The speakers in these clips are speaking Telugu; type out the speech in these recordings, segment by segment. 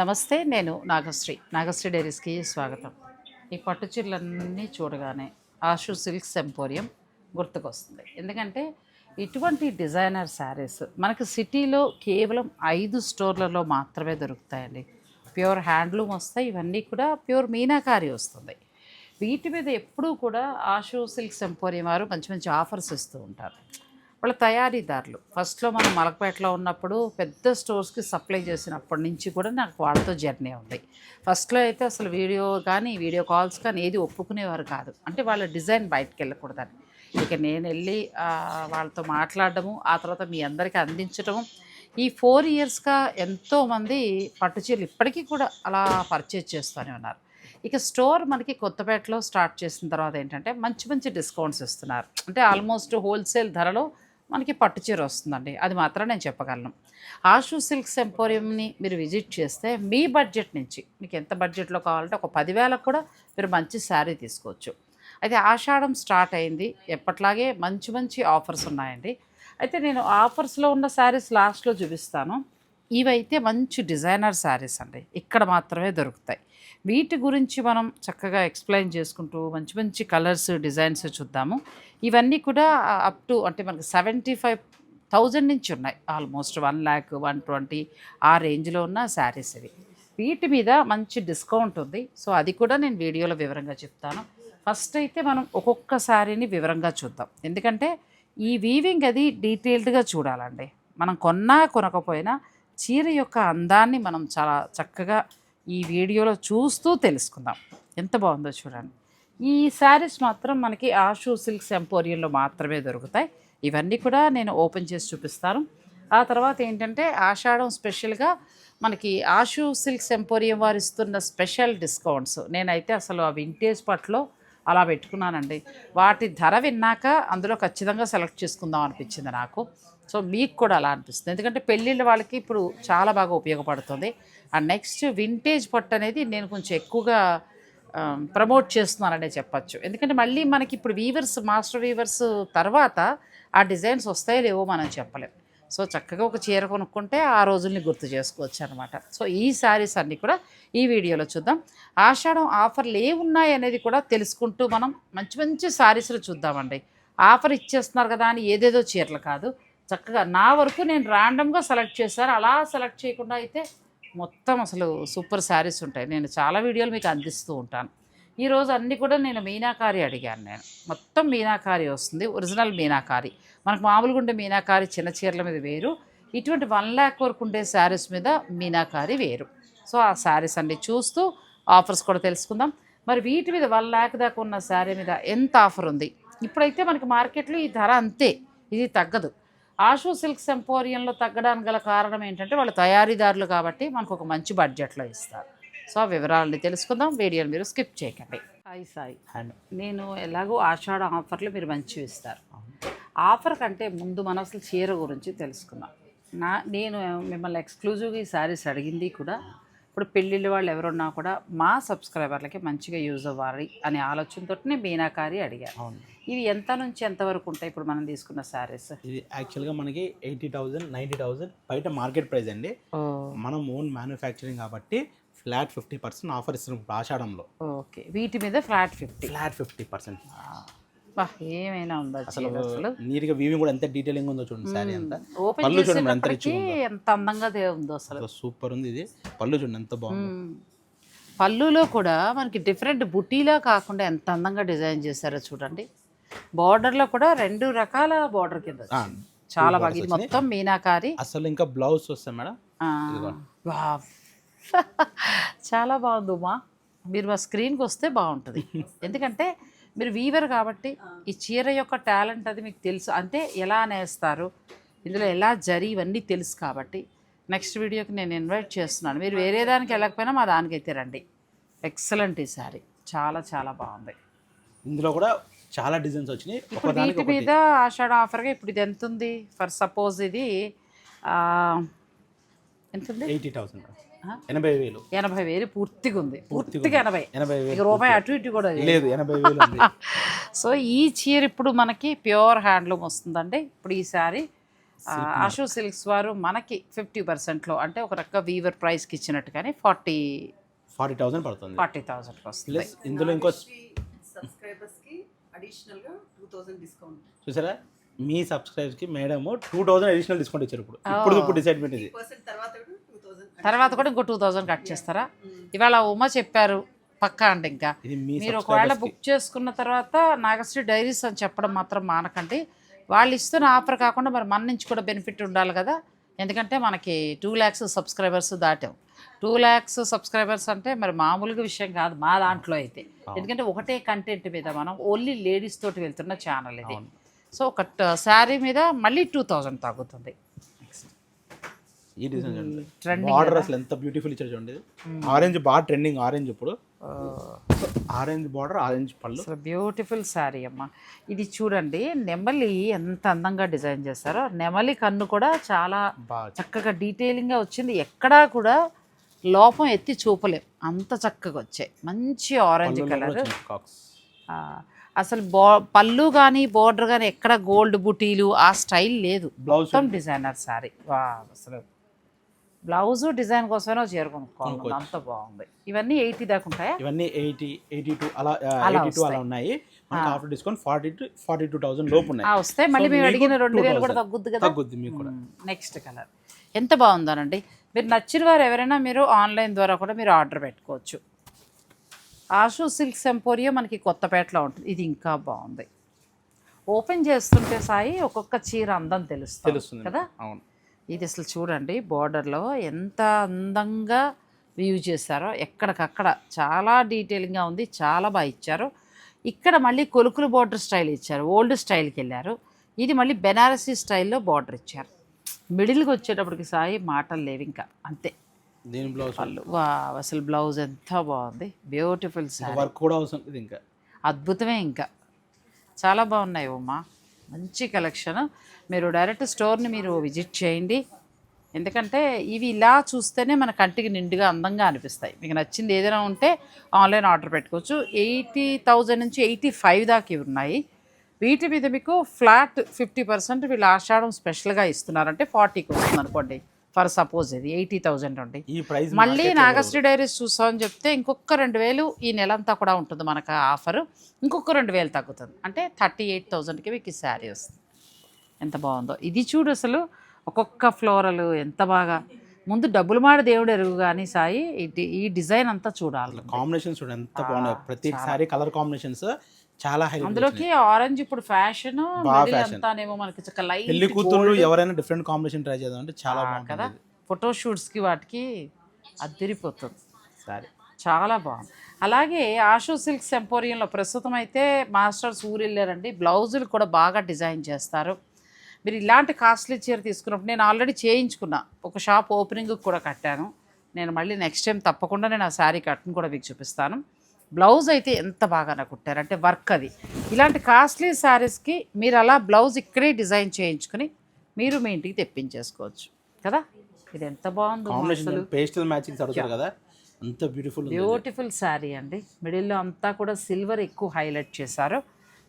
నమస్తే నేను నాగశ్రీ. నాగశ్రీ డైరీస్కి స్వాగతం. ఈ పట్టు చీరలన్నీ చూడగానే ఆషు సిల్క్స్ ఎంపోరియం గుర్తుకొస్తుంది. ఎందుకంటే ఇటువంటి డిజైనర్ శారీస్ మనకి సిటీలో కేవలం ఐదు స్టోర్లలో మాత్రమే దొరుకుతాయండి. ప్యూర్ హ్యాండ్లూమ్ వస్తాయి ఇవన్నీ కూడా ప్యూర్ మీనాకారి వస్తుంది. వీటి మీద ఎప్పుడూ కూడా ఆషు సిల్క్స్ ఎంపోరియం వారు మంచి మంచి ఆఫర్స్ ఇస్తూ ఉంటారు. వాళ్ళ తయారీదారులు. ఫస్ట్లో మనం మలకపేటలో ఉన్నప్పుడు పెద్ద స్టోర్స్కి సప్లై చేసినప్పటి నుంచి కూడా నాకు వాళ్ళతో జర్నీ ఉంది. ఫస్ట్లో అయితే అసలు వీడియో కానీ వీడియో కాల్స్ కానీ ఏది ఒప్పుకునేవారు కాదు. అంటే వాళ్ళ డిజైన్ బయటకు వెళ్ళకూడదని. ఇక నేను వెళ్ళి వాళ్ళతో మాట్లాడడము ఆ తర్వాత మీ అందరికీ అందించడము ఈ ఫోర్ ఇయర్స్గా ఎంతోమంది పట్టుచీరలు ఇప్పటికీ కూడా అలా పర్చేజ్ చేస్తూనే ఉన్నారు. ఇక స్టోర్ మనకి కొత్తపేటలో స్టార్ట్ చేసిన తర్వాత ఏంటంటే మంచి మంచి డిస్కౌంట్స్ ఇస్తున్నారు. అంటే ఆల్మోస్ట్ హోల్సేల్ ధరలో మనకి పట్టు చీర వస్తుందండి. అది మాత్రం నేను చెప్పగలను. ఆషు సిల్క్స్ ఎంపోరియంని మీరు విజిట్ చేస్తే మీ బడ్జెట్ నుంచి మీకు ఎంత బడ్జెట్లో కావాలంటే ఒక పదివేలకు కూడా మీరు మంచి శారీ తీసుకోవచ్చు. అయితే ఆషాఢం స్టార్ట్ అయింది. ఎప్పట్లాగే మంచి మంచి ఆఫర్స్ ఉన్నాయండి. అయితే నేను ఆఫర్స్లో ఉన్న శారీస్ లాస్ట్లో చూపిస్తాను. ఇవైతే మంచి డిజైనర్ శారీస్ అండి. ఇక్కడ మాత్రమే దొరుకుతాయి. వీటి గురించి మనం చక్కగా ఎక్స్ప్లెయిన్ చేసుకుంటూ మంచి మంచి కలర్స్ డిజైన్స్ చూద్దాము. ఇవన్నీ కూడా అప్ టు అంటే మనకి సెవెంటీ ఫైవ్ థౌజండ్ నుంచి ఉన్నాయి. Almost one lakh one twenty ఆ రేంజ్లో ఉన్న శారీస్ ఇవి. వీటి మీద మంచి డిస్కౌంట్ ఉంది. సో అది కూడా నేను వీడియోలో వివరంగా చెప్తాను. ఫస్ట్ అయితే మనం ఒక్కొక్క శారీని వివరంగా చూద్దాం. ఎందుకంటే ఈ వీవింగ్ అది డీటెయిల్డ్గా చూడాలండి. మనం కొన్నా కొనకపోయినా చీర యొక్క అందాన్ని మనం చాలా చక్కగా ఈ వీడియోలో చూస్తూ తెలుసుకుందాం. ఎంత బాగుందో చూడండి. ఈ శారీస్ మాత్రం మనకి ఆషూ సిల్క్స్ ఎంపోరియంలో మాత్రమే దొరుకుతాయి. ఇవన్నీ కూడా నేను ఓపెన్ చేసి చూపిస్తాను. ఆ తర్వాత ఏంటంటే ఆషాఢం స్పెషల్గా మనకి ఆషూ సిల్క్స్ ఎంపోరియం వారు ఇస్తున్న స్పెషల్ డిస్కౌంట్స్. నేనైతే అసలు ఆ వింటేజ్ పట్లో అలా పెట్టుకున్నానండి. వాటి ధర విన్నాక అందులో ఖచ్చితంగా సెలెక్ట్ చేసుకుందాం అనిపించింది నాకు. సో మీకు కూడా అలా అనిపిస్తుంది. ఎందుకంటే పెళ్ళిళ్ళ వాళ్ళకి ఇప్పుడు చాలా బాగా ఉపయోగపడుతుంది. అండ్ నెక్స్ట్ వింటేజ్ పట్టు అనేది నేను కొంచెం ఎక్కువగా ప్రమోట్ చేస్తున్నాననే చెప్పచ్చు. ఎందుకంటే మళ్ళీ మనకి ఇప్పుడు వీవర్స్ మాస్టర్ వీవర్స్ తర్వాత ఆ డిజైన్స్ వస్తాయో లేవో మనం చెప్పలేం. సో చక్కగా ఒక చీర కొనుక్కుంటే ఆ రోజుల్ని గుర్తు చేసుకోవచ్చు అనమాట సో ఈ శారీస్ అన్నీ కూడా ఈ వీడియోలో చూద్దాం. ఆషాఢం ఆఫర్లు ఏమున్నాయి అనేది కూడా తెలుసుకుంటూ మనం మంచి మంచి శారీస్లు చూద్దామండి. ఆఫర్ ఇచ్చేస్తున్నారు కదా అని ఏదేదో చీరలు కాదు. చక్కగా నా వరకు నేను ర్యాండమ్గా సెలెక్ట్ చేశాను. అలా సెలెక్ట్ చేయకుండా అయితే మొత్తం అసలు సూపర్ శారీస్ ఉంటాయి. నేను చాలా వీడియోలు మీకు అందిస్తూ ఉంటాను. ఈరోజు అన్నీ కూడా నేను మీనాకారి అడిగాను నేను. మొత్తం మీనాకారి వస్తుంది. ఒరిజినల్ మీనాకారి. మనకు మామూలుగా ఉండే మీనాకారి చిన్న చీరల మీద వేరు. ఇటువంటి వన్ ల్యాక్ వరకు ఉండే శారీస్ మీద మీనాకారి వేరు. సో ఆ శారీస్ అన్ని చూస్తూ ఆఫర్స్ కూడా తెలుసుకుందాం. మరి వీటి మీద వన్ ల్యాక్ దాకా ఉన్న శారీ మీద ఎంత ఆఫర్ ఉంది? ఇప్పుడైతే మనకి మార్కెట్లో ఈ ధర అంతే ఇది తగ్గదు. ఆషు సిల్క్స్ ఎంపోరియంలో తగ్గడానికి గల కారణం ఏంటంటే వాళ్ళు తయారీదారులు కాబట్టి మనకు ఒక మంచి బడ్జెట్లో ఇస్తారు. సో ఆ వివరాలని తెలుసుకుందాం. వీడియోని మీరు స్కిప్ చేయకండి. సాయి సాయి. అండ్ నేను ఎలాగో ఆషాఢ ఆఫర్లు మీరు మంచివి ఇస్తారు. ఆఫర్ కంటే ముందు మనం అసలు చీర గురించి తెలుసుకుందాం. నా నేను మిమ్మల్ని ఎక్స్క్లూజివ్గా ఈ శారీస్ అడిగింది కూడా ఇప్పుడు పెళ్ళిళ్ళ వాళ్ళు ఎవరున్నా కూడా మా సబ్స్క్రైబర్లకి మంచిగా యూజ్ అవ్వాలి అనే ఆలోచనతో మీనాకారి అవును. ఇవి ఎంత నుంచి ఎంత వరకు ఉంటాయి ఇప్పుడు మనం తీసుకున్న శారీస్? ఇది యాక్చువల్గా మనకి ఎయిటీ థౌజండ్ నైంటీ థౌజండ్ బయట మార్కెట్ ప్రైస్ అండి. మనం ఓన్ మ్యానుఫ్యాక్చరింగ్ కాబట్టి ఫ్లాట్ ఫిఫ్టీ పర్సెంట్ ఆఫర్ ఇస్తున్నాం ఆషాఢంలో. ఓకే. వీటి మీద flat fifty. Flat fifty percent. ఏమైనా ఉందా అసలు నీట్గా వీవింగ్ కూడా ఎంత డీటెయిలింగ్ ఉందో చూడండి సారీ అంతా. పళ్ళు చూడండి ఎంత రిచ్ ఎంత అందంగా ఉందో అసలు. సూపర్ ఉంది ఇది. పళ్ళు చూడండి ఎంత బాగుంది. పళ్ళులో కూడా మనకి డిఫరెంట్ బుటీలా కాకుండా ఎంత అందంగా డిజైన్ చేశారో చూడండి. బార్డర్లో కూడా రెండు రకాల బార్డర్ కింద చాలా బాగా ఇది మొత్తం మీనాకారి. అసలు ఇంకా బ్లౌజ్ వస్తాయి మేడం. చాలా బాగుంది ఉమా. మీరు మా స్క్రీన్కి వస్తే బాగుంటుంది. ఎందుకంటే మీరు వీవర్ కాబట్టి ఈ చీర యొక్క టాలెంట్ అది మీకు తెలుసు. అంటే ఎలా నేస్తారు ఇందులో ఎలా జరి ఇవన్నీ తెలుసు కాబట్టి నెక్స్ట్ వీడియోకి నేను ఇన్వైట్ చేస్తున్నాను. మీరు వేరే దానికి వెళ్ళకపోయినా మా దానికైతే రండి. ఎక్సలెంట్ ఈ సారీ చాలా చాలా బాగుంది. ఇందులో కూడా చాలా డిజైన్స్ వచ్చినాయి. ఇప్పుడు వీటి ఒకటి. మీద ఆషాఢ ఆఫర్గా ఇప్పుడు ఇది ఎంత ఉంది ఫర్ సపోజ్ ఇది ఆ, ఎంత ఉంది ఎయిటీ థౌసండ్? ఎనభై వేలు. ఎనభై వేలు పూర్తిగా ఉంది. పూర్తిగా ఎనభై. ఎనభై వేలు రూపాయి అటు ఇటు కూడా లేదు. ఎనభై వేలు ఉంది. సో ఈ చీర ఇప్పుడు మనకి ప్యూర్ హ్యాండ్లూమ్ వస్తుందండి. ఇప్పుడు ఈ శారీ ఆషు సిల్క్స్ వారు మనకి ఫిఫ్టీ పర్సెంట్లో అంటే ఒక రక వీవర్ ప్రైస్కి ఇచ్చినట్టుగానే ఫార్టీ ఫార్టీ థౌసండ్ పడుతుంది. ఫార్టీ థౌసండ్కి వస్తుంది. ఇందులో ఇంకో సబ్స్క్రైబర్స్కి అడిషనల్గా టూ థౌజండ్ డిస్కౌంట్ చూసారా? మీ సబ్స్క్రైబర్స్కి madam two thousand additional discount ఇచ్చారు ఇప్పుడు. ఇప్పుడు ఇప్పుడు డిసైడ్మెంట్ ఇది. పర్సెంట్ తర్వాత కూడా ఇంకో టూ థౌజండ్ కట్ చేస్తారా? ఇవాళ ఉమ చెప్పారు పక్కా అంటే ఇంకా. మీరు ఒకవేళ బుక్ చేసుకున్న తర్వాత నాగశ్రీ డైరీస్ అని చెప్పడం మాత్రం మానకండి. వాళ్ళు ఇస్తున్న ఆఫర్ కాకుండా మరి మన నుంచి కూడా బెనిఫిట్ ఉండాలి కదా. ఎందుకంటే మనకి టూ ల్యాక్స్ సబ్స్క్రైబర్స్ దాటాం. టూ ల్యాక్స్ సబ్స్క్రైబర్స్ అంటే మరి మామూలుగా విషయం కాదు మా దాంట్లో అయితే. ఎందుకంటే ఒకటే కంటెంట్ మీద మనం ఓన్లీ లేడీస్ తోటి వెళ్తున్న ఛానల్ ఇది. సో ఒక శారీ మీద మళ్ళీ టూ థౌజండ్ తగ్గుతుంది ఈ డిజైన్ చూడండి. Trending బార్డర్ అసలు ఎంత బ్యూటిఫుల్ ఇచ్చారు చూడండి ఆరెంజ్ బాగా ట్రెండింగ్ ఆరెంజ్ ఇప్పుడు. ఆరెంజ్ బార్డర్ ఆరెంజ్ పళ్ళు. అసలు బ్యూటిఫుల్ శారీ అమ్మ. ఇది చూడండి నెమలి ఎంత అందంగా డిజైన్ చేస్తారో. నెమలి కన్ను కూడా చాలా బాగా చక్కగా డీటెయిలింగ్గా వచ్చింది. ఎక్కడా కూడా లోపం ఎత్తి చూపలేం. అంత చక్కగా వచ్చాయి. మంచి ఆరెంజ్ కలర్ అసలు బా పళ్ళు కానీ బోర్డర్ కానీ ఎక్కడ గోల్డ్ బుటీలు ఆ స్టైల్ లేదు. బ్లౌజ్ మొత్తం డిజైనర్ శారీ వా అసలు బ్లౌజ్ డిజైన్ కోసమే చేరుకోనుకోవాలి అంత బాగుంది. ఇవన్నీ ఎయిటీ దాకా ఉంటాయా? ఇవన్నీ ఎయిటీ ఎయిటీ టూ అలా ఎయిటీ టూ అలా ఉన్నాయి. After discount forty to forty two thousand లోపు ఉన్నాయి. వస్తే మళ్ళీ మేము అడిగిన రెండు వేలు కూడా 2000 తగ్గుద్ది కదా? తగ్గుద్ది మీకు కూడా. Next colour. ఎంత బాగుందోనండి. మీరు నచ్చిన వారు ఎవరైనా మీరు ఆన్లైన్ ద్వారా కూడా మీరు ఆర్డర్ పెట్టుకోవచ్చు. ఆషు సిల్క్స్ ఎంపోరియో మనకి కొత్తపేటలో ఉంటుంది. ఇది ఇంకా బాగుంది. ఓపెన్ చేస్తుంటే సాయి ఒక్కొక్క చీర అందం తెలుస్తుంది తెలుస్తుంది కదా? అవును. ఇది అసలు చూడండి బోర్డర్లో ఎంత అందంగా వ్యూ చేశారో ఎక్కడికక్కడ చాలా డీటెయిలింగ్గా ఉంది చాలా బాగా ఇచ్చారు. ఇక్కడ మళ్ళీ కొలుకులు బోర్డర్ స్టైల్ ఇచ్చారు ఓల్డ్ స్టైల్కి వెళ్ళారు. ఇది మళ్ళీ బెనారసీ స్టైల్లో బార్డర్ ఇచ్చారు. మిడిల్కి వచ్చేటప్పటికి సాయి మాటలు లేవు ఇంకా అంతే. దీని బ్లౌజ్? వా అసలు బ్లౌజ్ ఎంత బాగుంది. బ్యూటిఫుల్ సారీ వర్క్ కూడా అవసరం ఇది ఇంకా. అద్భుతమే ఇంకా. చాలా బాగున్నాయి ఉమా మంచి కలెక్షన్. మీరు డైరెక్ట్ స్టోర్ని మీరు విజిట్ చేయండి. ఎందుకంటే ఇవి ఇలా చూస్తేనే మన కంటికి నిండుగా అందంగా అనిపిస్తాయి. మీకు నచ్చింది ఏదైనా ఉంటే ఆన్లైన్ ఆర్డర్ పెట్టుకోవచ్చు. ఎయిటీ థౌజండ్ నుంచి ఎయిటీ ఫైవ్ దాకా ఇవి ఉన్నాయి. వీటి మీద మీకు ఫ్లాట్ ఫిఫ్టీ పర్సెంట్ వీళ్ళు ఆషాఢం స్పెషల్గా ఇస్తున్నారంటే ఫార్టీకి వస్తుంది అనుకోండి. ఫర్ సపోజ్ ఇది ఎయిటీ థౌజండ్ ఉండి ఈ ప్రైస్ మళ్ళీ నాగశ్రీ డైరీస్ చూసామని చెప్తే ఇంకొక రెండు వేలు ఈ నెల అంతా కూడా ఉంటుంది మనకు ఆఫర్ ఇంకొక రెండు వేలు తగ్గుతుంది. అంటే థర్టీ ఎయిట్ థౌజండ్కి మీకు ఈ శారీ వస్తుంది. ఎంత బాగుందో. ఇది చూడు అసలు ఒక్కొక్క ఫ్లోరల్ ఎంత బాగా. ముందు డబ్బులు మాడ దేవుడు ఎరుగు కానీ సాయి ఈ డిజైన్ అంతా చూడాలి. కాంబినేషన్స్ చూడండి ఎంత బాగున్నాయి. ప్రతిసారి కలర్ కాంబినేషన్స్. చాలా అందులోకి ఆరెంజ్ ఇప్పుడు ఫ్యాషన్ అంతానేమో మనకి లైట్ పెళ్ళి కూతుళ్ళు ఎవరైనా డిఫరెంట్ కాంబినేషన్ ట్రై చేద్దాం అంటే చాలా కదా? బాగుంటుంది ఫోటోషూట్స్కి వాటికి అదిరిపోతుంది సరే. చాలా బాగుంది. అలాగే ఆషు సిల్క్స్ ఎంపోరియంలో ప్రస్తుతం అయితే మాస్టర్స్ ఊరు వెళ్ళారండి బ్లౌజులు కూడా బాగా డిజైన్ చేస్తారు. మీరు ఇలాంటి కాస్ట్లీ చీర తీసుకున్నప్పుడు నేను ఆల్రెడీ చేయించుకున్నా. ఒక షాప్ ఓపెనింగ్ కూడా కట్టాను. నేను మళ్ళీ నెక్స్ట్ టైం తప్పకుండా నేను ఆ శారీ కట్టును కూడా మీకు చూపిస్తాను. బ్లౌజ్ అయితే ఎంత బాగా నాకు కుట్టారు. అంటే వర్క్ అది ఇలాంటి కాస్ట్లీ శారీస్కి మీరు అలా బ్లౌజ్ ఇక్కడే డిజైన్ చేయించుకుని మీరు మీ ఇంటికి తెప్పించేసుకోవచ్చు. కదా? ఇది ఎంత బాగుందో పేస్టల్ కదా? అంత బ్యూటిఫుల్ బ్యూటిఫుల్ శారీ అండి. మిడిల్లో అంతా కూడా సిల్వర్ ఎక్కువ హైలైట్ చేశారు.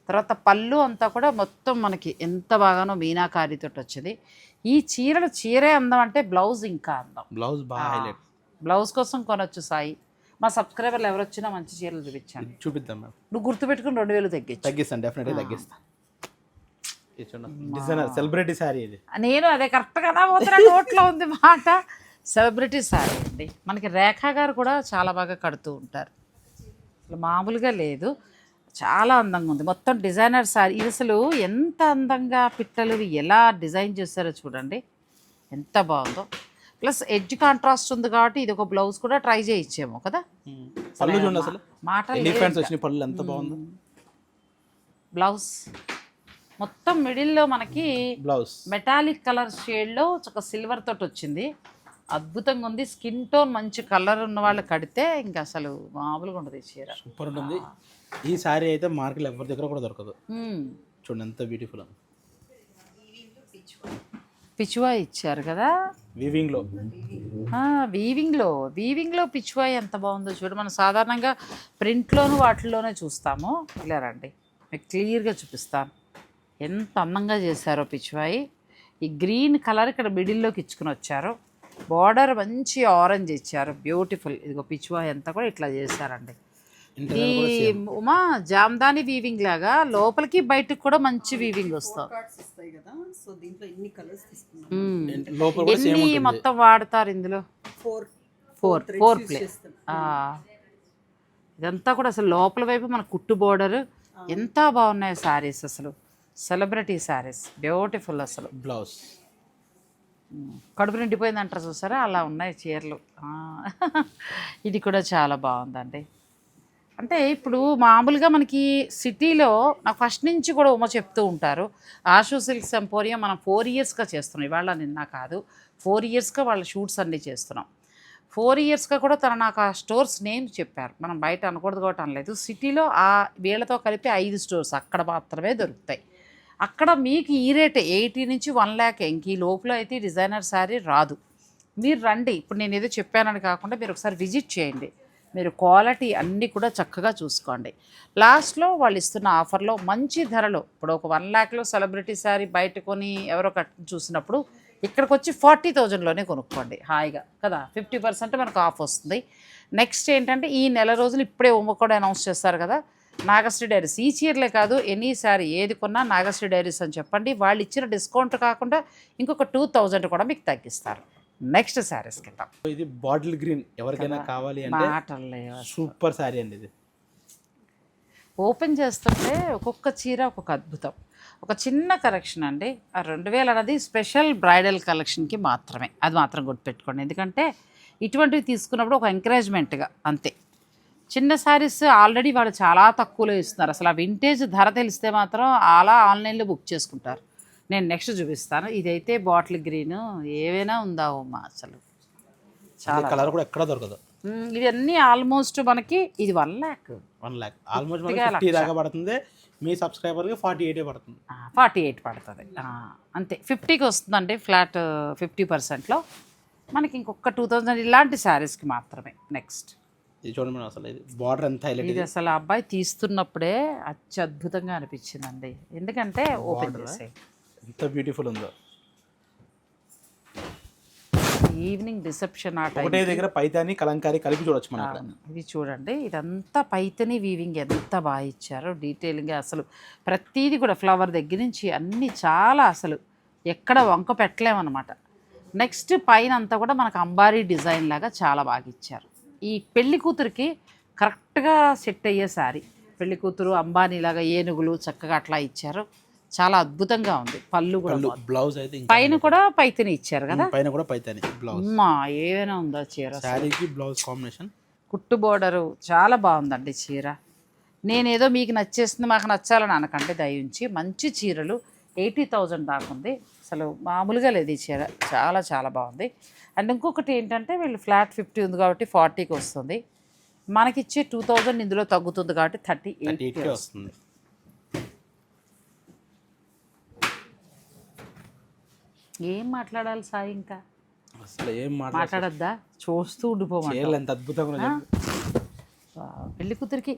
తర్వాత పళ్ళు అంతా కూడా మొత్తం మనకి ఎంత బాగానో మీనాకారితో వచ్చింది. ఈ చీరలు చీరే అందం అంటే బ్లౌజ్ ఇంకా అందం. బ్లౌజ్ బాగా హైలైట్. బ్లౌజ్ కోసం కొనొచ్చు సాయి. మా సబ్స్క్రైబర్లు ఎవరు వచ్చినా మంచి చీరలు చూపించాను చూపిద్దాం మ్యామ్ నువ్వు గుర్తుపెట్టుకుని రెండు వేలు తగ్గించు. తగ్గిస్తాను డెఫినెట్గా తగ్గిస్తాను డిజైనర్ సెలబ్రిటీ శారీ ఇది. నేను అదే కరెక్ట్గా పోతున్నా నోట్లో ఉంది మాట. సెలబ్రిటీ శారీ అండి. మనకి రేఖా గారు కూడా చాలా బాగా కడుతూ ఉంటారు. అసలు మామూలుగా లేదు. చాలా అందంగా ఉంది. మొత్తం డిజైనర్ శారీ ఇది అసలు ఎంత అందంగా పిట్టలు ఎలా డిజైన్ చేస్తారో చూడండి. ఎంత బాగుందో. ప్లస్ ఎడ్జ్ కాంట్రాస్ట్ ఉంది కాబట్టి ఇది ఒక బ్లౌజ్ కూడా ట్రై చేయించేమో కదా? పళ్ళు చూడండి అసలు. మాట ఎలిఫెంట్స్ వచ్చిన పళ్ళు? ఎంత బాగుందో? బ్లౌజ్. మొత్తం మిడిల్లో మనకి బ్లౌజ్. మెటాలిక్ కలర్ షేడ్లో ఒక సిల్వర్ తోటి వచ్చింది. అద్భుతంగా ఉంది. స్కిన్ టోన్ మంచి కలర్ ఉన్న వాళ్ళు కడితే ఇంకా అసలు మామూలుగా ఉండదు చీర. సూపర్ ఉంటుంది. ఈ శారీ అయితే మార్కెట్లో ఎవరి దగ్గర కూడా దొరకదు. చూడండి ఎంత బ్యూటిఫుల్ పిచువా ఇచ్చారు కదా? వీవింగ్లో. వీవింగ్లో వీవింగ్లో పిచువాయి ఎంత బాగుందో చూడు. మనం సాధారణంగా ప్రింట్లోను వాటిల్లోనే చూస్తాము. ఇలా రండి. మీకు క్లియర్గా చూపిస్తాను. ఎంత అందంగా చేశారో పిచ్చివాయి ఈ గ్రీన్ కలర్ ఇక్కడ మిడిల్లోకి ఇచ్చుకుని వచ్చారు. బార్డర్ మంచి ఆరెంజ్ ఇచ్చారు. బ్యూటిఫుల్ ఇదిగో పిచ్చివాయి అంతా కూడా ఇట్లా చేశారండి. ఈ ఉమా జామ్దాని వీవింగ్ లాగా లోపలికి బయటకు కూడా మంచి వీవింగ్ వస్తుంది ఎన్ని మొత్తం వాడతారు ఇందులో? ఫోర్ ఫోర్ ఫోర్ ప్లే ఇదంతా కూడా అసలు లోపల వైపు మన కుట్టు బోర్డర్ ఎంత బాగున్నాయి శారీస్ అసలు. సెలబ్రిటీ శారీస్ బ్యూటిఫుల్ అసలు. బ్లౌజ్ కడుపు నిండిపోయింది అంటారు చూసారా? అలా ఉన్నాయి చీరలు. ఆ. ఇది కూడా చాలా బాగుందండి. అంటే ఇప్పుడు మామూలుగా మనకి సిటీలో నాకు ఫస్ట్ నుంచి కూడా ఉమ చెప్తూ ఉంటారు ఆషు సిల్క్స్ ఎంపోరియం మనం ఫోర్ ఇయర్స్గా చేస్తున్నాం. ఇవాళ నిన్న కాదు ఫోర్ ఇయర్స్గా వాళ్ళ షూట్స్ అన్నీ చేస్తున్నాం. ఫోర్ ఇయర్స్గా కూడా తను నాకు ఆ స్టోర్స్ నేమ్ చెప్పారు. మనం బయట అనకూడదు కూడా అనలేదు. సిటీలో ఆ వీళ్ళతో కలిపి ఐదు స్టోర్స్ అక్కడ మాత్రమే దొరుకుతాయి. అక్కడ మీకు ఈ రేట్ ఎయిటీ నుంచి వన్ ల్యాక్. ఇంక ఈ లోపల అయితే డిజైనర్ శారీ రాదు. మీరు రండి. ఇప్పుడు నేను ఏదో చెప్పానని కాకుండా మీరు ఒకసారి విజిట్ చేయండి. మీరు క్వాలిటీ అన్నీ కూడా చక్కగా చూసుకోండి. లాస్ట్లో వాళ్ళు ఇస్తున్న ఆఫర్లో మంచి ధరలో ఇప్పుడు ఒక వన్ ల్యాక్లో సెలబ్రిటీ శారీ బయట కొని ఎవరో కట్ చూసినప్పుడు ఇక్కడికి వచ్చి ఫార్టీ థౌజండ్లోనే కొనుక్కోండి హాయిగా కదా? ఫిఫ్టీ పర్సెంట్ మనకు ఆఫ్ వస్తుంది. నెక్స్ట్ ఏంటంటే ఈ నెల రోజులు ఇప్పుడే ఉమ్మ కూడా అనౌన్స్ చేస్తారు కదా? నాగశ్రీ డైరీస్. ఈ చీరలే కాదు ఎనీసారి ఏది కొన్నా నాగశ్రీ డైరీస్ అని చెప్పండి. వాళ్ళు ఇచ్చిన డిస్కౌంట్ కాకుండా ఇంకొక టూ థౌజండ్ కూడా మీకు తగ్గిస్తారు. నెక్స్ట్ శారీస్ కింద. ఇది బాటిల్ గ్రీన్ ఎవరికైనా కావాలి అంటే. సూపర్ శారీ అండి ఇది. ఓపెన్ చేస్తుంటే ఒక్కొక్క చీర ఒక్కొక్క అద్భుతం. ఒక చిన్న కలెక్షన్ అండి. ఆ రెండు వేలు అనేది స్పెషల్ బ్రైడల్ కలెక్షన్కి మాత్రమే. అది మాత్రం గుర్తుపెట్టుకోండి. ఎందుకంటే ఇటువంటివి తీసుకున్నప్పుడు ఒక ఎంకరేజ్మెంట్గా అంతే. చిన్న శారీస్ ఆల్రెడీ వాళ్ళు చాలా తక్కువలో ఇస్తున్నారు. అసలు ఆ వింటేజ్ ధర తెలిస్తే మాత్రం అలా ఆన్లైన్లో బుక్ చేసుకుంటారు. నేను నెక్స్ట్ చూపిస్తాను. ఇదైతే బాటిల్ గ్రీన్. ఏవైనా ఉందా ఉమ్మా అసలు? చాలా కలర్ కూడా ఎక్కడ దొరకదు. ఇవన్నీ ఆల్మోస్ట్ మనకి ఇది one lakh. One lakh. Almost fifty దాకా పడుతుంది. మీ సబ్స్క్రైబర్కి ఫార్టీ ఎయిటే పడుతుంది. ఫార్టీ ఎయిట్ పడుతుంది. అంతే. ఫిఫ్టీకి వస్తుందండి ఫ్లాట్ ఫిఫ్టీ పర్సెంట్లో. మనకి ఇంకొక టూ థౌజండ్ ఇలాంటి శారీస్కి మాత్రమే నెక్స్ట్. ఇది చూడండి అసలు ఇది బార్డర్ ఎంత హైలైట్ ఇది అసలు అబ్బాయి తీస్తున్నప్పుడే అత్యద్భుతంగా అనిపించిందండి. ఎందుకంటే ఓపెన్ చేసే ఎంత బ్యూటిఫుల్ ఉందో. ఈవినింగ్ రిసెప్షన్ ఆ టైం ఒకటే దగ్గర పైతాని కలంకారీ కలిపి చూడొచ్చు మనం. ఇది చూడండి. ఇదంతా పైతని వీవింగ్ ఎంత బాగా ఇచ్చారో డీటెయిల్గా అసలు ప్రతిదీ కూడా ఫ్లవర్ దగ్గర నుంచి అన్నీ చాలా అసలు ఎక్కడ వంక పెట్టలేమన్నమాట. నెక్స్ట్ పైన అంతా కూడా మనకు అంబారీ డిజైన్ లాగా చాలా బాగా ఇచ్చారు. ఈ పెళ్ళి కూతురికి కరెక్ట్గా సెట్ అయ్యే శారీ పెళ్ళి కూతురు అంబానీ లాగా ఏనుగులు చక్కగా అట్లా ఇచ్చారు. చాలా అద్భుతంగా ఉంది. పళ్ళు కూడా. బ్లౌజ్ అయితే పైన కూడా పైతని ఇచ్చారు కదా? పైన కూడా పైతాని బ్లౌజ్. అమ్మా ఏమైనా ఉందా చీర. శారీకి బ్లౌజ్ కాంబినేషన్? కుట్టు బోర్డరు చాలా బాగుందండి చీర. నేనేదో మీకు నచ్చేస్తుంది మాకు నచ్చాలని అనకంటే దయించి. మంచి చీరలు ఎయిటీ థౌజండ్ దాకా ఉంది. అసలు మామూలుగా లేదు ఈ చీర. చాలా చాలా బాగుంది. అండ్ ఇంకొకటి ఏంటంటే వీళ్ళు ఫ్లాట్ ఫిఫ్టీ ఉంది కాబట్టి ఫార్టీకి వస్తుంది. మనకిచ్చే టూ థౌజండ్ ఇందులో తగ్గుతుంది కాబట్టి థర్టీ ఎయిట్ వస్తుంది. ఏం మాట్లాడాలి సాయి ఇంకా? అసలు ఏం మాట మాట్లాడద్దా? చూస్తూ ఉండిపోమంట చీరలు ఎంత అద్భుతంగా. పెళ్ళి కూతురికి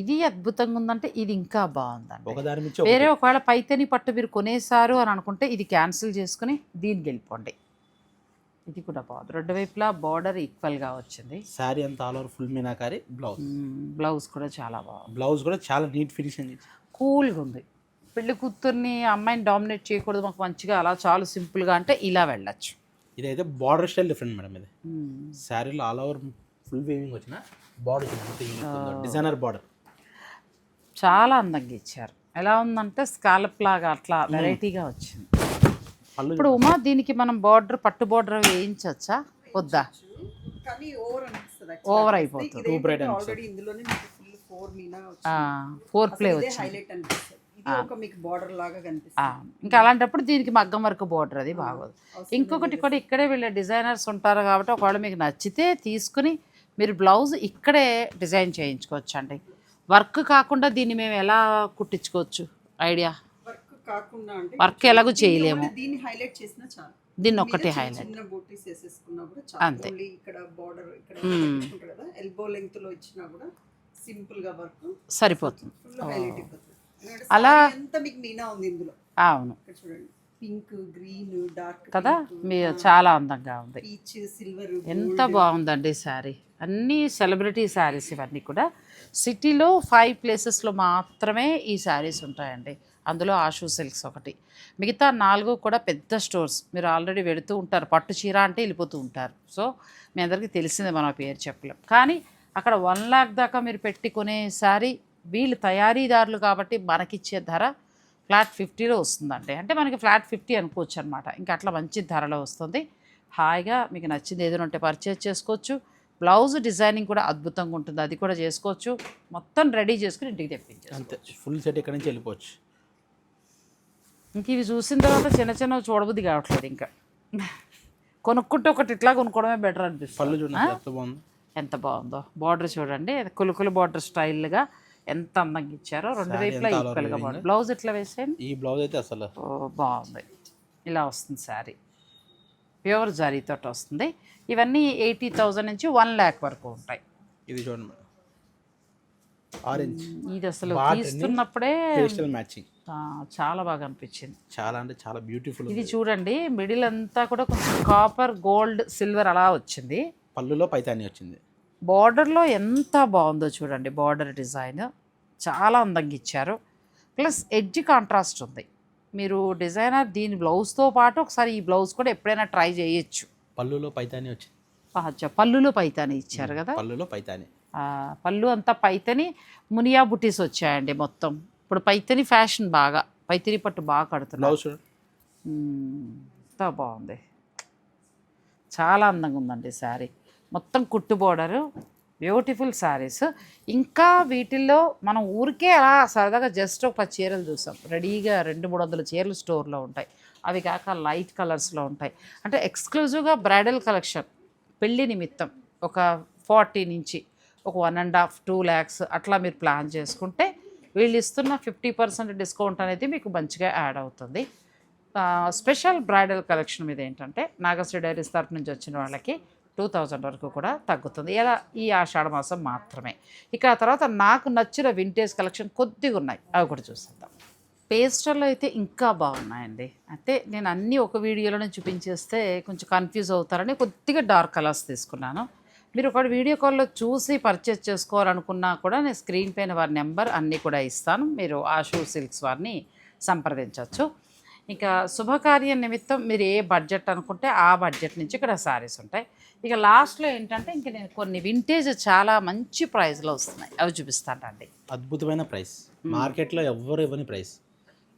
ఇది అద్భుతంగా ఉందంటే ఇది ఇంకా బాగుందండి. వేరే ఒకవేళ పైతని పట్టు మీరు కొనేసారు అని అనుకుంటే ఇది క్యాన్సిల్ చేసుకుని దీనికి వెళ్ళిపోండి. ఇది కూడా బాగుంది. రెండు వైపులా బార్డర్ ఈక్వల్గా వచ్చింది. శారీ అంతా all over full meenakari blouse. Blouse కూడా చాలా బాగుంది. బ్లౌజ్ కూడా చాలా నీట్ ఫినిషింగ్ కూల్గా ఉంది. పెళ్ళి కూతుర్ని అమ్మాయిని డామినేట్ చేయకూడదు మాకు మంచిగా అలా చాలా సింపుల్గా అంటే ఇలా వెళ్ళచ్చు. ఇదైతే బార్డర్ స్టైల్ డిఫరెంట్ మేడం ఇది. శారీలో ఆల్ ఓవర్ ఫుల్ వేవింగ్ వచ్చిన బార్డర్ డిజైనర్ బార్డర్. చాలా అందంగా ఇచ్చారు. ఎలా ఉందంటే స్కాలప్ లాగా అట్లా వెరైటీగా వచ్చింది. ఇప్పుడు ఉమా దీనికి మనం బార్డర్ పట్టు బార్డర్ వేయించవచ్చా వద్దా? కానీ ఓవర్ అయిపోతుంది. ఫోర్ మీనా ఫోర్ ప్లే వచ్చింది. మీకు బార్డర్ లాగా కనిపిస్తుంది. ఇంకా అలాంటప్పుడు దీనికి మగ్గం వరకు బార్డర్ అది బాగోదు. ఇంకొకటి కూడా ఇక్కడే వీళ్ళ డిజైనర్స్ ఉంటారు కాబట్టి ఒకవేళ మీకు నచ్చితే తీసుకుని మీరు బ్లౌజ్ ఇక్కడే డిజైన్ చేయించుకోవచ్చు అండి వర్క్ కాకుండా దీన్ని మేము ఎలా కుట్టించుకోవచ్చు? ఐడియా వర్క్ ఎలాగూ చేయలేము. దీన్ని హైలైట్ చేసినా చాలు. దీన్ని ఒక్కటే హైలైట్ చిన్న బూటీస్ వేసేసుకున్నా కూడా అంతే. చాలు ఓన్లీ ఇక్కడ బార్డర్ ఇక్కడ పెట్టించుకుంటారు కదా ఎల్బో లెంగ్త్లో ఇచ్చినా కూడా సింపుల్గా వర్క్ సరిపోతుంది. హైలైట్ అయిపోతుంది. అలా- మీకు మీనా ఉంది ఇందులో. అవును. చూడండి. పింక్ గ్రీన్ డార్క్ కదా? మీ చాలా అందంగా ఉంది. పీచ్ సిల్వర్ ఎంత బాగుందండి శారీ అన్ని సెలబ్రిటీ శారీస్ ఇవన్నీ కూడా. సిటీలో ఫైవ్ ప్లేసెస్లో మాత్రమే ఈ శారీస్ ఉంటాయండి. అందులో ఆషు సిల్క్స్ ఒకటి. మిగతా నాలుగు కూడా పెద్ద స్టోర్స్. మీరు ఆల్రెడీ వెళుతూ ఉంటారు. పట్టు చీర అంటే వెళ్ళిపోతూ ఉంటారు. సో మీ అందరికీ తెలిసిందే మన పేరు చెప్పలేం. కానీ అక్కడ వన్ లాక్ దాకా మీరు పెట్టుకునే శారీ వీళ్ళు తయారీదారులు కాబట్టి మనకిచ్చే ధర ఫ్లాట్ ఫిఫ్టీలో వస్తుందండి. అంటే మనకి ఫ్లాట్ ఫిఫ్టీ అనుకోవచ్చు అనమాట ఇంకా అట్లా మంచి ధరలో వస్తుంది. హాయిగా మీకు నచ్చింది ఏదైనా ఉంటే పర్చేజ్ చేసుకోవచ్చు. బ్లౌజ్ డిజైనింగ్ కూడా అద్భుతంగా ఉంటుంది. అది కూడా చేసుకోవచ్చు. మొత్తం రెడీ చేసుకుని ఇంటికి తెప్పించారు అంతే. ఫుల్ సెట్ ఇక్కడ నుంచి వెళ్ళిపోవచ్చు? ఇంక ఇవి చూసిన తర్వాత చిన్న చిన్నవి చూడబుద్ధి కావట్లేదు ఇంకా. కొనుక్కుంటే ఒకటి ఇట్లా కొనుక్కోవడమే బెటర్ అనిపిస్తుంది. ఎంత బాగుందో. బార్డర్ చూడండి. కులుకులు బార్డర్ స్టైల్గా ఎంత అందంగా ఇచ్చారో రెండు వైపులా ఈక్వల్గా. బాగుంది. బ్లౌజ్ ఎట్లా వేసేయండి ఈ బ్లౌజ్ అయితే అసలు. బాగుంది. ఇలా వస్తుంది శారీ ప్యూర్ జరీతో వస్తుంది. ఇవన్నీ ఎయిటీ థౌజండ్ నుంచి వన్ ల్యాక్ వరకు ఉంటాయి. ఇది చూడండి ఆరెంజ్ ఇది అసలు తీస్తున్నప్పుడే మ్యాచింగ్ చాలా బాగా అనిపించింది. చాలా అంటే చాలా బ్యూటిఫుల్ ఇది చూడండి మిడిల్ అంతా కూడా కొంచెం కాపర్ గోల్డ్ సిల్వర్ అలా వచ్చింది. పళ్ళులో పైతాని వచ్చింది. బార్డర్లో ఎంత బాగుందో చూడండి బార్డర్ డిజైన్. చాలా అందంగా ఇచ్చారు. ప్లస్ ఎడ్జ్ కాంట్రాస్ట్ ఉంది. మీరు డిజైనర్ దీని బ్లౌజ్తో పాటు ఒకసారి ఈ బ్లౌజ్ కూడా ఎప్పుడైనా ట్రై చేయొచ్చు. పళ్ళులో పైతాని వచ్చింది. పళ్ళులో పైతాని ఇచ్చారు కదా? పళ్ళులో పైతాని. పళ్ళు అంతా పైతని మునియా బుటీస్ వచ్చాయండి మొత్తం. ఇప్పుడు పైతని ఫ్యాషన్ బాగా పైతిరి పట్టు బాగా కడుతున్నారు. ఎంత బాగుంది. చాలా అందంగా ఉందండి శారీ. మొత్తం కుట్టు బోర్డరు బ్యూటిఫుల్ శారీస్ ఇంకా వీటిల్లో మనం ఊరికే అలా సరదాగా జస్ట్ ఒక పది చీరలు చూసాం రెడీగా రెండు మూడు వందల చీరలు స్టోర్లో ఉంటాయి. అవి కాక లైట్ కలర్స్లో ఉంటాయి. అంటే ఎక్స్క్లూజివ్గా బ్రైడల్ కలెక్షన్ పెళ్ళి నిమిత్తం ఒక ఫార్టీ నుంచి ఒక one and half two lakhs అట్లా మీరు ప్లాన్ చేసుకుంటే వీళ్ళు ఇస్తున్న ఫిఫ్టీ పర్సెంట్ డిస్కౌంట్ అనేది మీకు మంచిగా యాడ్ అవుతుంది. స్పెషల్ బ్రైడల్ కలెక్షన్ మీద ఏంటంటే నాగశ్రీ డైరీస్ తరపు నుంచి వచ్చిన వాళ్ళకి టూ థౌజండ్ వరకు కూడా తగ్గుతుంది. ఇలా ఈ ఆషాఢ మాసం మాత్రమే. ఇక ఆ తర్వాత నాకు నచ్చిన వింటేజ్ కలెక్షన్ కొద్దిగా ఉన్నాయి. అవి కూడా చూసేద్దాం. పేస్టర్లు అయితే ఇంకా బాగున్నాయండి. అయితే నేను అన్నీ ఒక వీడియోలోనే చూపించేస్తే కొంచెం కన్ఫ్యూజ్ అవుతారని కొద్దిగా డార్క్ కలర్స్ తీసుకున్నాను. మీరు ఒక వీడియో కాల్లో చూసి పర్చేస్ చేసుకోవాలనుకున్నా కూడా నేను స్క్రీన్ పైన వారి నెంబర్ అన్నీ కూడా ఇస్తాను. మీరు ఆషూ సిల్క్స్ వారిని సంప్రదించవచ్చు. ఇక శుభకార్యం నిమిత్తం మీరు ఏ బడ్జెట్ అనుకుంటే ఆ బడ్జెట్ నుంచి ఇక్కడ శారీస్ ఉంటాయి. ఇక లాస్ట్లో ఏంటంటే ఇంక నేను కొన్ని వింటేజ్ చాలా మంచి ప్రైస్లో వస్తున్నాయి. అవి చూపిస్తానండి. అద్భుతమైన ప్రైస్. మార్కెట్లో ఎవ్వరు ఇవ్వని ప్రైస్.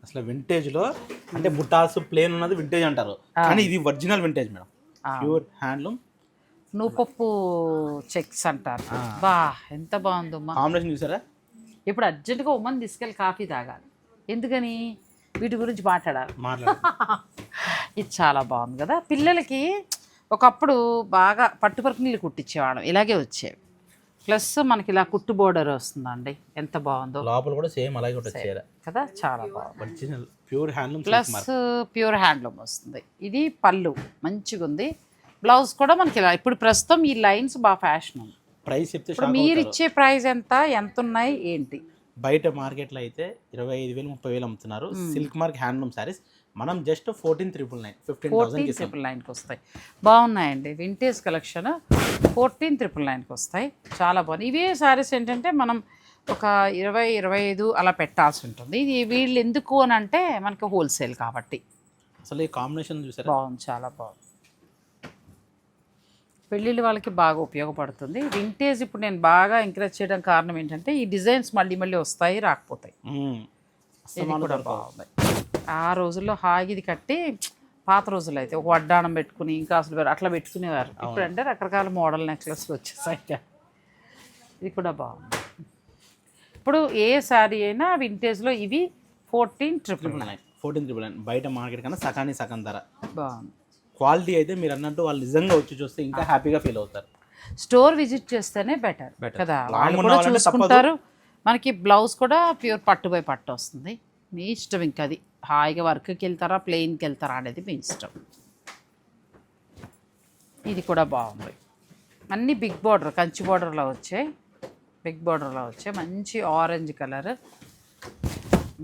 అసలు వింటేజ్లో అంటే బుట్టాస్ ప్లేన్ ఉన్నది వింటేజ్ అంటారు. కానీ ఇది original vintage madam. Pure handloom నూపప్పు checks అంటారు. బా ఎంత బాగుందమ్మా కాంబినేషన్ చూసారా? ఇప్పుడు అర్జెంటుగా ఉమ్మని తీసుకెళ్ళి కాఫీ తాగాలి. ఎందుకని? వీటి గురించి మాట్లాడాలి. మాట్లాడు. ఇది చాలా బాగుంది కదా. పిల్లలకి ఒకప్పుడు బాగా పట్టుపరకు నీళ్ళు కుట్టించేవాళ్ళం ఇలాగే వచ్చేవి. ప్లస్ మనకి ఇలా కుట్టు బోర్డర్ వస్తుందండి ఎంత బాగుందో. లోపల కూడా సేమ్ అలాగే చీర. కదా చాలా బాగుంది. Original pure handloom plus pure handloom వస్తుంది. ఇది పళ్ళు మంచిగా ఉంది. బ్లౌజ్ కూడా మనకి ఇలా ఇప్పుడు ప్రస్తుతం ఈ లైన్స్ బాగా ఫ్యాషన్ ఉంది. ప్రైస్ చెప్తే ఇప్పుడు మీరు. ఇచ్చే ప్రైస్ ఎంత ఎంత ఉన్నాయి ఏంటి? బయట మార్కెట్లో అయితే ఇరవై ఐదు వేలు ముప్పై వేలు అమ్ముతున్నారు. సిల్క్ మార్క్ హ్యాండ్లూమ్ సారీస్ మనం just fourteen triple nine fifteen fourteen triple నైన్కి వస్తాయి. బాగున్నాయండి. వింటేజ్ కలెక్షన్ ఫోర్టీన్ ట్రిపుల్ నైన్కి వస్తాయి. చాలా బాగుంది ఇవే సారీస్ ఏంటంటే మనం ఒక ఇరవై ఇరవై ఐదు అలా పెట్టాల్సి ఉంటుంది. ఇది వీళ్ళు ఎందుకు అని అంటే మనకి హోల్సేల్ కాబట్టి. అసలు ఈ కాంబినేషన్ చూసారా? బాగుంది. చాలా బాగుంది. పెళ్ళిళ్ళ వాళ్ళకి బాగా ఉపయోగపడుతుంది. వింటేజ్ ఇప్పుడు నేను బాగా ఎంకరేజ్ చేయడం కారణం ఏంటంటే ఈ డిజైన్స్ మళ్ళీ మళ్ళీ వస్తాయి రాకపోతాయి. బాగుంది. ఆ రోజుల్లో హాయిగా ఇది కట్టి పాత రోజుల్లో అయితే ఒక వడ్డాణం పెట్టుకుని ఇంకా అసలు వేరే అట్లా పెట్టుకునేవారు. ఇప్పుడు అంటే రకరకాల మోడల్ నెక్లెస్లు వచ్చేసాయి ఇది కూడా బాగుంది. ఇప్పుడు ఏ శారీ అయినా వింటేజ్లో ఇవి fourteen triple nine fourteen triple nine బయట మార్కెట్ కన్నా సకాని సగం ధర. బాగుంది. క్వాలిటీ అయితే మీరు అన్నట్టు వాళ్ళు నిజంగా వచ్చి చూస్తే ఇంకా హ్యాపీగా ఫీల్ అవుతారు. స్టోర్ విజిట్ చేస్తేనే బెటర్. కదా వాళ్ళు కూడా చూసుకుంటారు. మనకి బ్లౌజ్ కూడా ప్యూర్ పట్టు బై పట్టు వస్తుంది. మీ ఇష్టం ఇంకా అది. హాయిగా వర్క్కి వెళ్తారా ప్లెయిన్కి వెళ్తారా అనేది మీ ఇష్టం. ఇది కూడా బాగుంది. అన్నీ బిగ్ బార్డర్ కంచి బార్డర్లో వచ్చాయి బిగ్ బార్డర్లో వచ్చాయి మంచి ఆరెంజ్ కలర్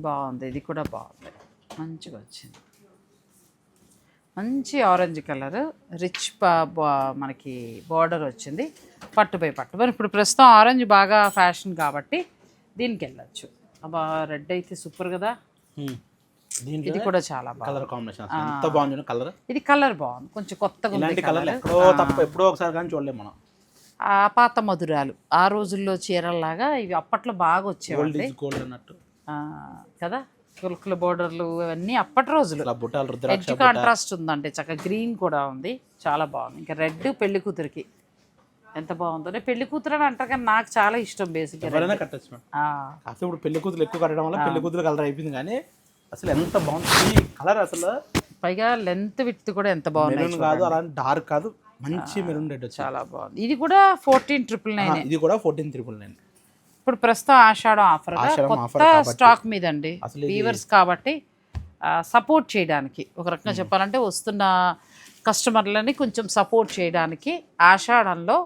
బాగుంది. ఇది కూడా బాగుంది. మంచిగా వచ్చింది. మంచి ఆరెంజ్ కలర్ రిచ్ మనకి బార్డర్ వచ్చింది. పట్టుపై పట్టు. మరి ఇప్పుడు ప్రస్తుతం ఆరెంజ్ బాగా ఫ్యాషన్ కాబట్టి దీనికి వెళ్ళచ్చు అబ్బా రెడ్ అయితే సూపర్ కదా. ఇది కూడా చాలా కలర్ కాంబినేషన్ ఎంత బాగుంది కలర్? ఇది కలర్ బాగుంది. కొంచెం కొత్తగా ఇలాంటి కలర్. ఎక్కడో తప్ప ఎప్పుడో ఒకసారి కానీ చూడలేము మనం. ఆ పాత మధురాలు ఆ రోజుల్లో చీరల్లాగా ఇవి అప్పట్లో బాగా వచ్చేవాళ్ళి గోల్డ్ అన్నట్టు. కదా? కులుకుల బోర్డర్లు అవన్నీ అప్పటి రోజులు. ఎడ్జ్ కాంట్రాస్ట్ ఉందండి. చక్కగా గ్రీన్ కూడా ఉంది. చాలా బాగుంది. ఇంకా రెడ్ పెళ్ళి కూతురికి. ఎంత బాగుందో. పెళ్ళి కూతురు అని అంటారు కానీ నాకు చాలా ఇష్టం ఇప్పుడు పెళ్ళి కూతురు ఎక్కువ కట్టడం వల్ల పెళ్ళి కూతురు కలర్ అయిపోయింది కానీ అసలు ఎంత బాగుంది? కలర్ అసలు పైగా లెంత్ విత్ కూడా ఎంత మెరూన్ కాదు అలాంటి డార్క్ కాదు మంచి మెరూన్ రెడ్ చాలా బాగుంది. ఇది కూడా ఫోర్టీన్ ట్రిపుల్ నైన్ ఇది కూడా ఫోర్టీన్ త్రిపుల్ నైన్. ఇప్పుడు ప్రస్తుతం ఆషాఢం ఆఫర్ కొత్త. స్టాక్ మీద అండి వీవర్స్ కాబట్టి సపోర్ట్ చేయడానికి ఒక రకంగా చెప్పాలంటే వస్తున్న కస్టమర్లని కొంచెం సపోర్ట్ చేయడానికి ఆషాఢంలో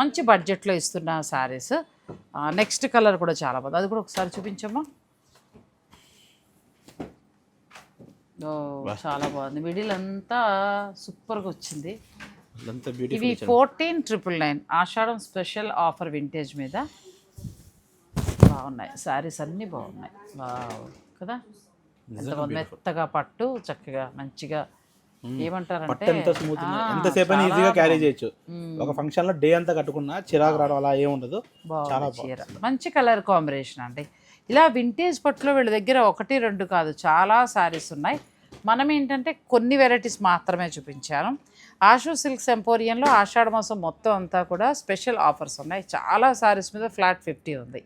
మంచి బడ్జెట్లో ఇస్తున్న శారీస్ నెక్స్ట్ కలర్ కూడా చాలా బాగుంది. అది కూడా ఒకసారి చూపించమ్మా. చాలా బాగుంది. మిడిల్ అంతా సూపర్గా వచ్చింది. ఇవి fourteen triple nine Ashadham special offer vintage మీద. బాగున్నాయి. శారీస్ అన్నీ బాగున్నాయి. కదా? ఎంత మెత్తగా పట్టు చక్కగా మంచిగా ఏమంటారంటే ఎంతసేపు ఈజీగా క్యారీ. చేయొచ్చు. ఒక ఫంక్షన్లో డే అంతా కట్టుకున్నా చిరాకు రావడం అలా ఏం ఉండదు. చాలా బాగుంది. చీర. మంచి కలర్ కాంబినేషన్ అండి. ఇలా వింటేజ్ పట్టులో వీళ్ళ దగ్గర ఒకటి రెండు కాదు. చాలా శారీస్ ఉన్నాయి. మనం ఏంటంటే కొన్ని వెరైటీస్ మాత్రమే చూపించాను. ఆషు సిల్క్స్ ఎంపోరియంలో ఆషాఢ మాసం మొత్తం అంతా కూడా స్పెషల్ ఆఫర్స్ ఉన్నాయి. చాలా శారీస్ మీద ఫ్లాట్ ఫిఫ్టీ ఉంది.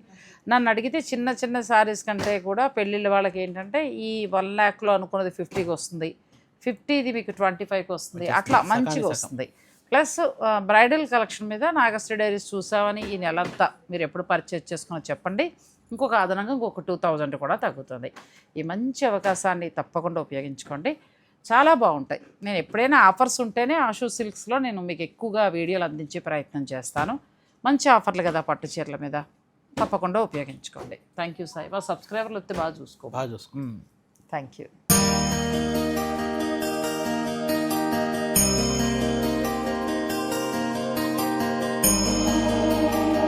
నన్ను అడిగితే చిన్న చిన్న శారీస్ కంటే కూడా పెళ్ళిళ్ళ వాళ్ళకి ఏంటంటే ఈ వన్ ల్యాక్లో అనుకున్నది ఫిఫ్టీకి వస్తుంది. ఫిఫ్టీది మీకు ట్వంటీ ఫైవ్కి వస్తుంది. అట్లా మంచిగా వస్తుంది. ప్లస్ బ్రైడల్ కలెక్షన్ మీద నాగశ్రీ డైరీస్ చూసామని ఈ నెలంతా మీరు ఎప్పుడు పర్చేజ్ చేసుకున్నా చెప్పండి. ఇంకొక అదనంగా ఇంకొక టూ థౌజండ్ కూడా తగ్గుతుంది. ఈ మంచి అవకాశాన్ని తప్పకుండా ఉపయోగించుకోండి. చాలా బాగుంటాయి. నేను ఎప్పుడైనా ఆఫర్స్ ఉంటేనే ఆషూ సిల్క్స్లో నేను మీకు ఎక్కువగా వీడియోలు అందించే ప్రయత్నం చేస్తాను. మంచి ఆఫర్లు కదా పట్టు చీరల మీద. తప్పకుండా ఉపయోగించుకోండి. థ్యాంక్ యూ సాయి మా సబ్స్క్రైబర్లు వస్తే బాగా చూసుకో. బాగా చూసుకో. Thank you